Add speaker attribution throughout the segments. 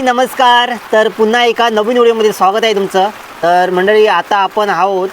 Speaker 1: मंडळी नमस्कार. तर पुन्हा एका नवीन व्हिडिओमध्ये स्वागत आहे तुमचं. तर मंडळी आता आपण आहोत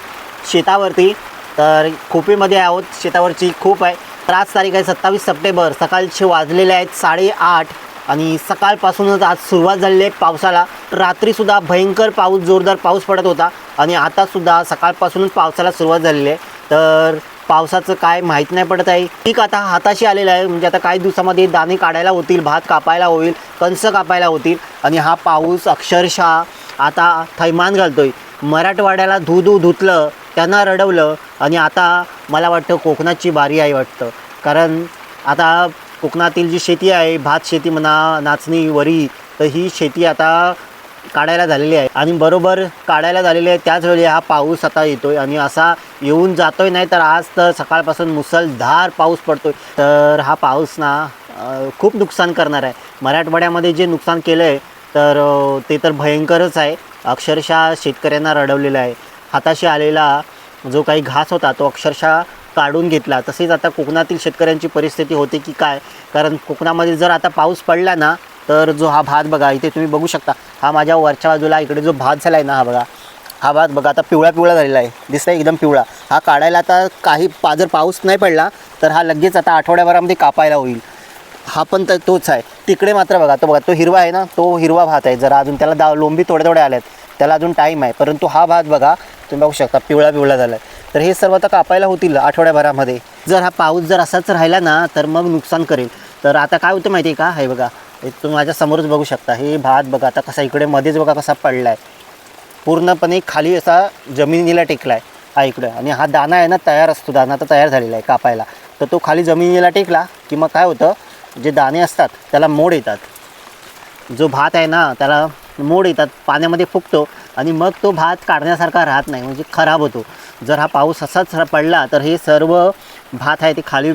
Speaker 1: शेतावरती. तर खोपेमध्ये आहोत. शेतावरची खूप आहे. तर आज तारीख आहे सत्तावीस सप्टेंबर. सकाळचे वाजलेले आहेत साडेआठ आणि सकाळपासूनच आज सुरुवात झालेली आहे पावसाला. रात्रीसुद्धा भयंकर पाऊस जोरदार पाऊस पडत होता आणि आतासुद्धा सकाळपासूनच पावसाला सुरुवात झालेली आहे. तर पावसाचं काय माहीत नाही पडत आहे. पीक आता हाताशी आलेलं आहे. म्हणजे आता काही दिवसामध्ये दाणे काढायला होतील भात कापायला होईल कंस कापायला होतील. आणि हा पाऊस अक्षरशः आता थैमान घालतोय. मराठवाड्याला धू धू धुतलं त्यांना रडवलं. आणि आता मला वाटतं कोकणाची बारी आहे वाटतं. कारण आता कोकणातील जी शेती आहे भात शेती म्हणा नाचणी वरी तर ही शेती आता काढायला झालेली आहे. आणि बरोबर काढायला झालेली आहे. त्याच वेळी हा पाऊस आता येतोय आणि असा येऊन जातोय नाही तर आज तर सकाळपासून मुसळधार पाऊस पडतोय. तर हा पाऊस ना खूप नुकसान करणार आहे. मराठवाड्यामध्ये जे नुकसान केलं आहे तर ते तर भयंकरच आहे. अक्षरशः शेतकऱ्यांना रडवलेलं आहे. हाताशी आलेला जो काही घास होता तो अक्षरशः काढून घेतला. तसेच आता कोकणातील शेतकऱ्यांची परिस्थिती होते की काय? कारण कोकणामध्ये जर आता पाऊस पडला ना तर जो हा भात बघा इथे तुम्ही बघू शकता हा माझ्या वरच्या बाजूला इकडे जो भात झाला आहे ना हा बघा हा भात बघा आता पिवळा पिवळा झालेला आहे दिसतंय एकदम पिवळा. हा काढायला आता काही पा जर पाऊस नाही पडला तर हा लगेच आता आठवड्याभरामध्ये कापायला होईल. हा पण तर तोच आहे. तिकडे मात्र बघा तो बघा तो हिरवा आहे ना तो हिरवा भात आहे. जरा अजून त्याला दा लोंबी थोडे थोडे आल्यात. त्याला अजून टाईम आहे परंतु हा भात बघा तुम्ही बघू शकता पिवळा पिवळा झाला आहे तर हे सर्व आता कापायला होतील आठवड्याभरामध्ये. जर हा पाऊस जर असाच राहिला ना तर मग नुकसान करेल. तर आता काय होतं माहिती आहे का? हे बघा हे तुम्ही माझ्या समोरच बघू शकता. हे भात बघा आता कसा इकडे मध्येच बघा कसा पडला आहे पूर्णपणे खाली असा जमिनीला टेकला आहे हा इकडं. आणि हा दाना आहे ना तयार असतो. दाना तर तयार झालेला आहे कापायला. तर तो खाली जमिनीला टेकला की मग काय होतं जे दाणे असतात त्याला मोड येतात. जो भात आहे ना त्याला मोड येतात पाण्यामध्ये फुगतो आणि मग तो भात काढण्यासारखा राहत नाही म्हणजे खराब होतो. जर हा पाऊस असाच पडला तर हे सर्व भात आहे ते खाली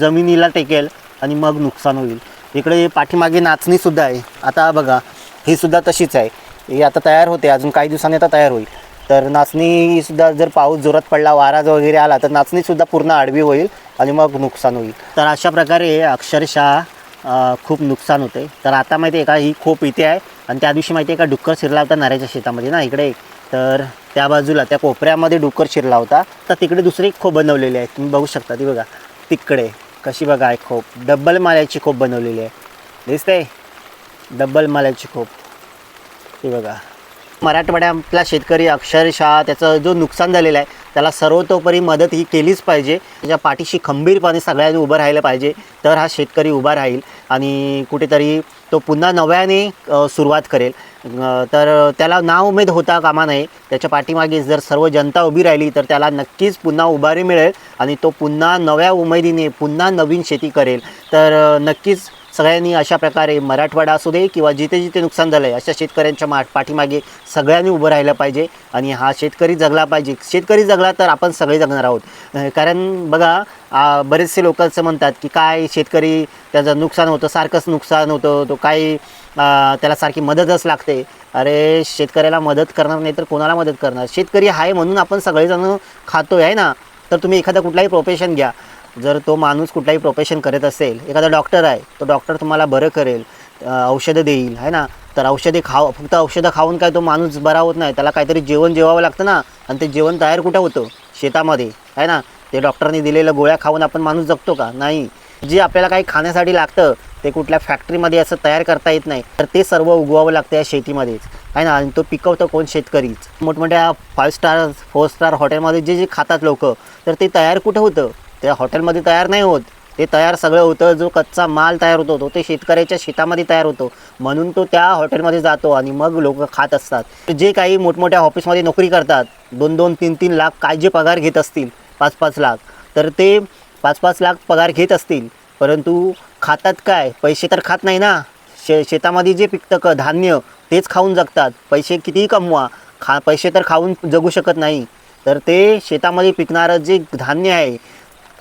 Speaker 1: जमिनीला टेकेल आणि मग नुकसान होईल. इकडे पाठीमागे नाचणीसुद्धा आहे. आता बघा ही सुद्धा तशीच आहे. ही आता तयार होते अजून काही दिवसांनी आता तयार होईल. तर नाचणीसुद्धा जर पाऊस जोरात पडला वारा वगैरे आला तर नाचणीसुद्धा पूर्ण आडवी होईल आणि मग नुकसान होईल. तर अशा प्रकारे अक्षरशः खूप नुकसान होते. तर आता माहिती आहे का ही खोप इथे आहे आणि त्या दिवशी माहिती आहे का डुक्कर शिरला होता नाऱ्याच्या शेतामध्ये ना इकडे तर त्या बाजूला त्या कोपऱ्यामध्ये डुक्कर शिरला होता. तर तिकडे दुसरी एक खोप बनवलेली आहे. तुम्ही बघू शकता ती बघा तिकडे. कशी बघा आहे खोप डब्बल माल्याची खोप बनवलेली आहे. दिसते डब्बल माल्याची खोप. हे बघा. मराठवाड्यातला शेतकरी अक्षरशः त्याचं जो नुकसान झालेलं आहे त्याला सर्वतोपरी मदत ही केलीच पाहिजे. त्याच्या पाठीशी खंबीरपणे सगळ्यांनी उभं राहिलं पाहिजे तर हा शेतकरी उभा राहील आणि कुठेतरी तो पुन्हा नव्याने सुरुवात करेल. तर त्याला नाउमेद होता कामा नये. त्याच्या पाठीमागे जर सर्व जनता उभी राहिली तर त्याला नक्कीच पुन्हा उभारी मिळेल आणि तो पुन्हा नव्या उमेदीने पुन्हा नवीन शेती करेल. तर नक्कीच सगळ्यांनी अशा प्रकारे मराठवाडा असू दे किंवा जिथे जिथे नुकसान झालं आहे अशा शेतकऱ्यांच्या मा पाठीमागे सगळ्यांनी उभं राहिलं पाहिजे आणि हा शेतकरी जगला पाहिजे. शेतकरी जगला तर आपण सगळे जगणार आहोत. कारण बघा बरेचसे लोक असं म्हणतात की काय शेतकरी त्याचं नुकसान होतं सारखंच नुकसान होतं तो काही त्याला सारखी मदतच लागते. अरे शेतकऱ्याला मदत करणार नाही तर कोणाला मदत करणार? शेतकरी आहे म्हणून आपण सगळेजण खातो आहे ना? तर तुम्ही एखादा कुठलाही प्रोफेशन घ्या. जर तो माणूस कुठलाही प्रोफेशन करत असेल एखादा डॉक्टर आहे तो डॉक्टर तुम्हाला बरं करेल औषधं देईल आहे ना? तर औषधे खाव फक्त औषधं खाऊन काय तो माणूस बरा होत नाही. त्याला काहीतरी जेवण जेवावं लागतं ना? आणि ते जेवण तयार कुठं होतं? शेतामध्ये आहे ना? ते डॉक्टरने दिलेल्या गोळ्या खाऊन आपण माणूस जगतो का? नाही. जे आपल्याला काही खाण्यासाठी लागतं ते कुठल्या फॅक्टरीमध्ये असं तयार करता येत नाही तर ते सर्व उगवावं लागतं या शेतीमध्येच. आहे ना? आणि तो पिकवतो कोण? शेतकरीच. मोठमोठ्या फाईव्ह स्टार फोर स्टार हॉटेलमध्ये जे जे खातात लोक तर ते तयार कुठं होतं? त्या हॉटेलमध्ये तयार नाही होत. ते तयार सगळं होतं जो कच्चा माल तयार होतो तो ते शेतकऱ्याच्या शेतामध्ये तयार होतो. म्हणून तो त्या हॉटेलमध्ये जातो आणि मग लोक खात असतात. जे काही मोठमोठ्या ऑफिसमध्ये नोकरी करतात दोन दोन तीन तीन लाख काय जे पगार घेत असतील पाच पाच लाख तर ते पाच पाच लाख पगार घेत असतील. परंतु खातात काय? पैसे तर खात नाही ना. शे शेतामध्ये जे पिकतं क धान्य तेच खाऊन जगतात. पैसे कितीही कमवा खा पैसे तर खाऊन जगू शकत नाही. तर ते शेतामध्ये पिकणारं जे धान्य आहे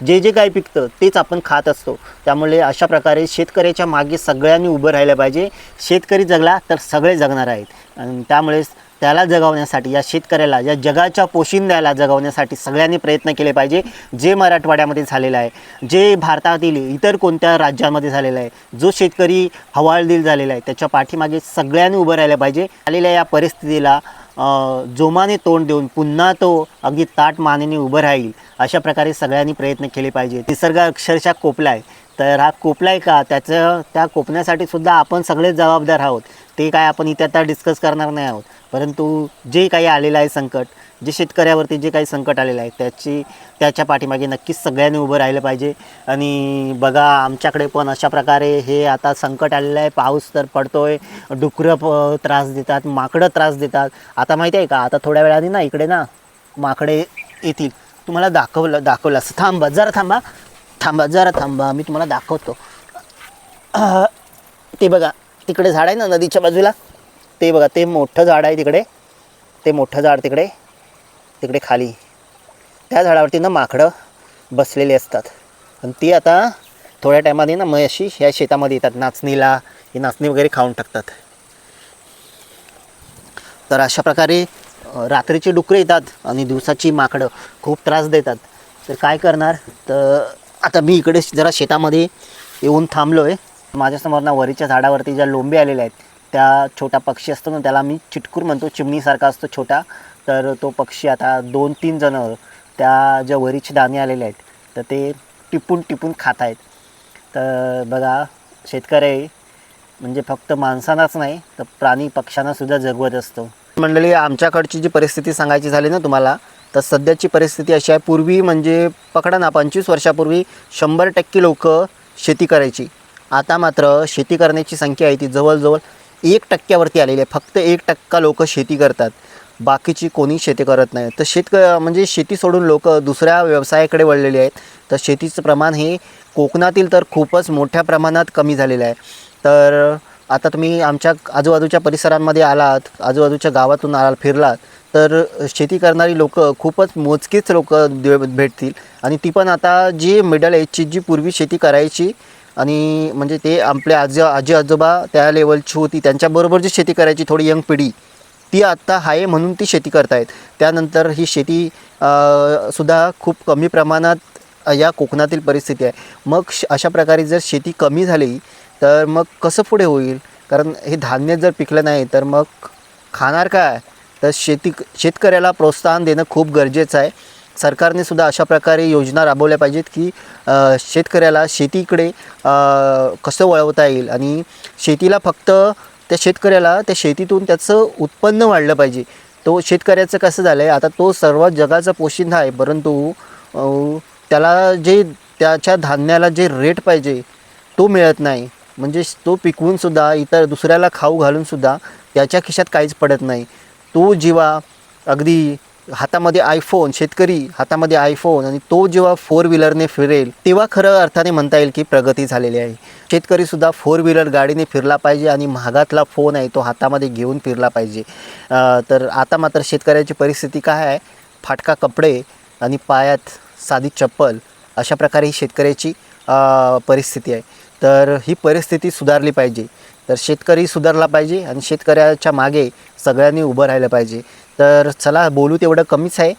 Speaker 1: जे जे काही पिकतं तेच आपण खात असतो. त्यामुळे अशा प्रकारे शेतकऱ्याच्या मागे सगळ्यांनी उभं राहिलं पाहिजे. शेतकरी जगला तर सगळे जगणार आहेत. आणि त्यामुळेच त्याला जगवण्यासाठी या शेतकऱ्याला या जगाच्या पोशिंद्याला जगवण्यासाठी सगळ्यांनी प्रयत्न केले पाहिजे जे मराठवाड्यामध्ये झालेलं आहे जे भारतातील इतर कोणत्या राज्यांमध्ये झालेलं आहे जो शेतकरी हवालदिल झालेला आहे त्याच्या पाठीमागे सगळ्यांनी उभं राहिलं पाहिजे. आलेल्या या परिस्थितीला जोमाने तोंड देऊन पुन्हा तो अगदी ताट मानेने उभं राहील अशा प्रकारे सगळ्यांनी प्रयत्न केले पाहिजे. निसर्ग अक्षरशः कोपला आहे. तर हा कोपला आहे का? त्याचं त्या कोपण्यासाठी सुद्धा आपण सगळेच जबाबदार आहोत. ते काय आपण इथे आता डिस्कस करणार नाही आहोत. परंतु जे काही आलेलं आहे संकट जे शेतकऱ्यावरती जे काही संकट आलेलं आहे त्याची त्याच्या पाठीमागे नक्कीच सगळ्यांनी उभं राहिलं पाहिजे. आणि बघा आमच्याकडे पण अशा प्रकारे हे आता संकट आलेलं आहे. पाऊस तर पडतोय डुकरं प त्रास देतात माकडं त्रास देतात. आता माहिती आहे का? आता थोड्या वेळाने ना इकडे ना माकडे येतील. तुम्हाला दाखवलं दाखवलं असं. थांबा जरा थांबा. थांबा जरा थांबा. मी तुम्हाला दाखवतो. ते बघा. तिकडे झाड आहे ना नदीच्या बाजूला? ते बघा ते मोठं झाड आहे तिकडे. ते मोठं झाड तिकडे. तिकडे खाली. त्या झाडावरती ना माकडं बसलेली असतात. आणि ती आता थोड्या टायमाने ना मग अशी ह्या शेतामध्ये येतात नाचणीला. ही नाचणी वगैरे खाऊन टाकतात. तर अशा प्रकारे रात्रीचे रात्रीची येतात आणि दिवसाची माकडं खूप त्रास देतात. तर काय करणार? तर आता मी इकडे जरा शेतामध्ये येऊन थांबलो आहे माझ्यासमोर ना वरीच्या झाडावरती ज्या लोंबी आलेल्या आहेत त्या छोटा पक्षी असतो ना त्याला मी चिटकूर म्हणतो. चिमणीसारखा असतो छोटा. तर तो पक्षी आता दोन तीन जणं त्या ज्या वरीचे दाणे आलेले आहेत तर ते टिपून टिपून खात आहेत. तर बघा शेतकरी म्हणजे फक्त माणसांनाच नाही तर प्राणी पक्ष्यांनासुद्धा जगवत असतो. मंडळी आमच्याकडची जी परिस्थिती सांगायची झाली ना तुम्हाला तर सध्याची परिस्थिती अशी आहे पूर्वी म्हणजे पकडा ना पंचवीस वर्षापूर्वी शंभर टक्के लोक शेती करायची. आता मात्र शेती करण्याची संख्या आहे ती जवळजवळ एक टक्क्यावरती आलेली आहे. फक्त एक टक्का लोक शेती करतात. बाकीची कोणी शेती करत नाही. तर शेतक म्हणजे शेती सोडून लोक दुसऱ्या व्यवसायाकडे वळलेले आहेत. तर शेतीचं प्रमाण हे कोकणातील तर खूपच मोठ्या प्रमाणात कमी झालेलं आहे. तर आता तुम्ही आमच्या आजूबाजूच्या परिसरांमध्ये आलात आजूबाजूच्या गावातून आलात फिरलात तर शेती करणारी लोक खूपच मोजकीच लोक भेटतील. आणि ती पण आता जी मिडल एजची जी पूर्वी शेती करायची आणि म्हणजे ते आपले आजी आजी आजोबा त्या लेवलची होती. त्यांच्याबरोबर जी शेती करायची थोडी यंग पिढी ती आत्ता आहे म्हणून ती शेती करतायत. त्यानंतर ही शेती सुद्धा खूप कमी प्रमाणात या कोकणातील परिस्थिती आहे. मग श अशा प्रकारे जर शेती कमी झाली तर मग कसं पुढे होईल? कारण हे धान्य जर पिकलं नाही तर मग खाणार काय? तर शेती शेतकऱ्याला प्रोत्साहन देणं खूप गरजेचं आहे. सरकारने सुद्धा अशा प्रकारे योजना राबवल्या पाहिजेत की शेतकऱ्याला शेतीकडे कसं वळवता येईल आणि शेतीला फक्त त्या शेतकऱ्याला त्या शेतीतून त्याचं उत्पन्न वाढलं पाहिजे. तो शेतकऱ्याचं कसं झालं आहे आता तो सर्व जगाचा पोशिंदा आहे परंतु त्याला जे त्याच्या धान्याला जे रेट पाहिजे तो मिळत नाही. म्हणजे तो पिकवूनसुद्धा इतर दुसऱ्याला खाऊ घालूनसुद्धा त्याच्या खिशात काहीच पडत नाही. तो जीवा अगदी हातामध्ये आयफोन शेतकरी हातामध्ये आयफोन आणि तो जेव्हा फोर व्हीलरने फिरेल तेव्हा खरं अर्थाने म्हणता येईल की प्रगती झालेली आहे. शेतकरीसुद्धा फोर व्हीलर गाडीने फिरला पाहिजे आणि महागातला फोन आहे तो हातामध्ये घेऊन फिरला पाहिजे. तर आता मात्र शेतकऱ्याची परिस्थिती काय आहे? फाटका कपडे आणि पायात साधी चप्पल अशा प्रकारे ही शेतकऱ्याची परिस्थिती आहे. तर ही परिस्थिती सुधारली पाहिजे. तर शेतकरी सुधारला पाहिजे आणि शेतकऱ्याच्या मागे सगळ्यांनी उभं राहिलं पाहिजे. तर चला बोलू तेवढं कमीच आहे.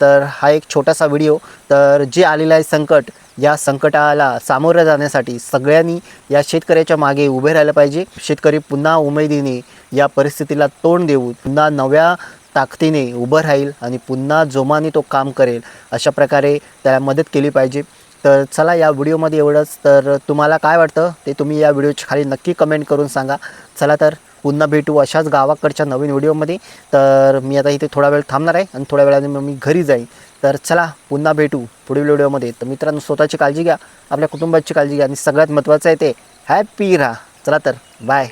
Speaker 1: तर हा एक छोटासा व्हिडिओ. तर जे आलेलं आहे संकट या संकटाला सामोरं जाण्यासाठी सगळ्यांनी या शेतकऱ्याच्या मागे उभे राहिलं पाहिजे. शेतकरी पुन्हा उमेदीने या परिस्थितीला तोंड देऊन पुन्हा नव्या ताकदीने उभं राहील आणि पुन्हा जोमाने तो काम करेल. अशा प्रकारे त्याला मदत केली पाहिजे. तर चला या व्हिडिओमध्ये एवढंच. तर तुम्हाला काय वाटतं ते तुम्ही या व्हिडिओच्या खाली नक्की कमेंट करून सांगा. चला तर पुन्हा भेटू अशाच गावाकडच्या नवीन व्हिडिओमध्ये. तर मी आता इथे थोडा वेळ थांबणार आहे आणि थोड्या वेळाने मग मी घरी जाईन. तर चला पुन्हा भेटू पुढील व्हिडिओमध्ये. तर मित्रांनो स्वतःची काळजी घ्या आपल्या कुटुंबाची काळजी घ्या आणि सगळ्यात महत्त्वाचं आहे ते हॅपी राहा. चला तर बाय